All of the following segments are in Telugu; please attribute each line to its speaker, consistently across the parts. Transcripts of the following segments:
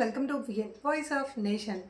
Speaker 1: Welcome to VN voice of nation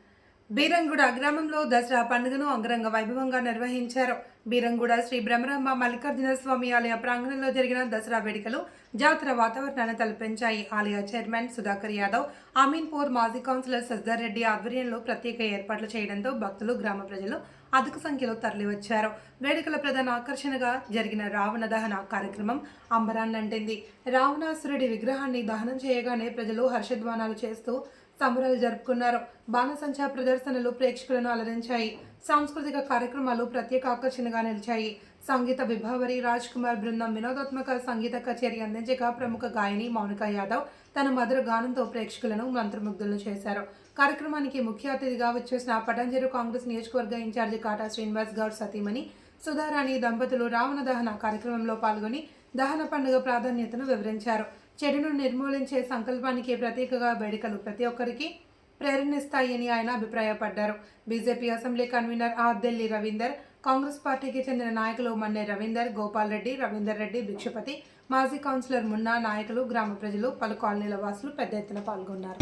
Speaker 1: Beeramguda గ్రామంలో దసరా పండుగను అంగరంగ వైభవంగా నిర్వహించారు. బీరంగూడ శ్రీ బ్రహ్మరమ్మ మల్లికార్జున స్వామి ఆలయ ప్రాంగణంలో జరిగిన దసరా వేడుకలు జాతర వాతావరణాన్ని తలపించాయి. ఆలయ చైర్మన్ సుధాకర్ యాదవ్ అమీన్పూర్ మాజీ కౌన్సిలర్ సజ్జర్ రెడ్డి ఆధ్వర్యంలో ప్రత్యేక ఏర్పాట్లు చేయడంతో భక్తులు గ్రామ ప్రజలు అధిక సంఖ్యలో తరలివచ్చారు. వేడుకల ప్రధాన ఆకర్షణగా జరిగిన రావణ దహన కార్యక్రమం అంబరాన్నంటింది. రావణాసురుడి విగ్రహాన్ని దహనం చేయగానే ప్రజలు హర్షధ్వానాలు చేస్తూ సంబరాలు జరుపుకున్నారు. బాణసంచా ప్రదర్శనలు ప్రేక్షకులను అలరించాయి. సాంస్కృతిక కార్యక్రమాలు ప్రత్యేక ఆకర్షణగా నిలిచాయి. సంగీత విభావరి రాజ్ కుమార్ బృందం వినోదాత్మక సంగీత కచేరీ అందించగా ప్రముఖ గాయని మౌనిక యాదవ్ తన మధుర గానంతో ప్రేక్షకులను మంత్రముగ్ధులను చేశారు. కార్యక్రమానికి ముఖ్య అతిథిగా వచ్చేసిన పటాంజరు కాంగ్రెస్ నియోజకవర్గ ఇన్ఛార్జి కాటా శ్రీనివాస్ గౌడ్ సతీమణి సుధారాణి దంపతులు రావణ దహన కార్యక్రమంలో పాల్గొని దహన పండుగ ప్రాధాన్యతను వివరించారు. చెడును నిర్మూలించే సంకల్పానికి ప్రతీకగా వేడుకలు ప్రతి ఒక్కరికి ప్రేరణిస్తాయని ఆయన అభిప్రాయపడ్డారు. BJP assembly convener Ardelli Ravinder Congress పార్టీకి చెందిన నాయకులు మన్నే రవీందర్ గోపాల్ రెడ్డి రవీందర్ రెడ్డి భిక్షపతి మాజీ కౌన్సిలర్ మున్నా నాయకులు గ్రామ ప్రజలు పలు కాలనీల వాసులు పెద్ద ఎత్తున పాల్గొన్నారు.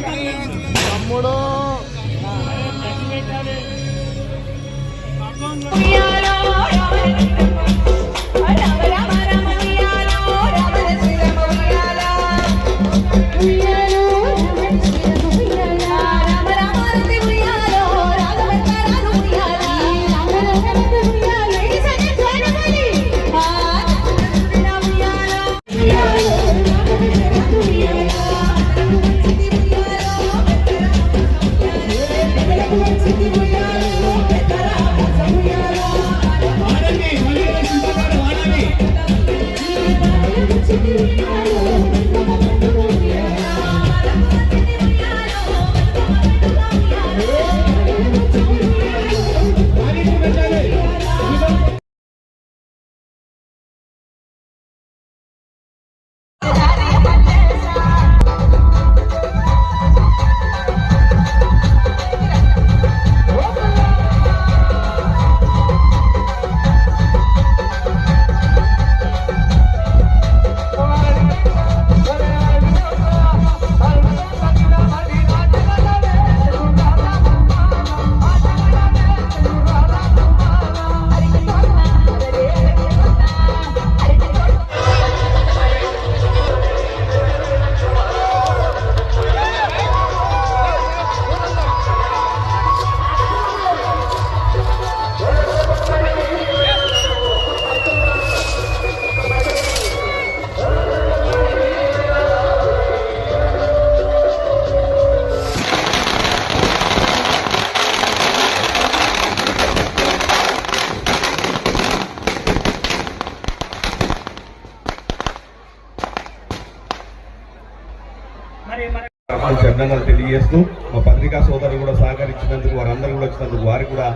Speaker 2: చందనాలు తెలియజేస్తూ మా పత్రికా సోదరులు కూడా సహకరించినందుకు వారందరూ కూడా వచ్చినందుకు వారికి కూడా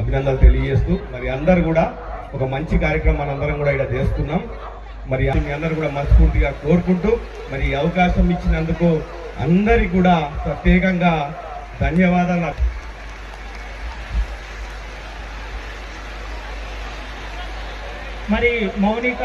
Speaker 2: అభినందనలు తెలియజేస్తూ మరి అందరు కూడా ఒక మంచి కార్యక్రమం మనందరం కూడా ఇక్కడ చేస్తున్నాం. మరి మీ అందరూ కూడా మనస్ఫూర్తిగా కోరుకుంటూ మరి అవకాశం ఇచ్చినందుకు అందరికి కూడా ప్రత్యేకంగా ధన్యవాదాలు.
Speaker 3: మరి మౌనిక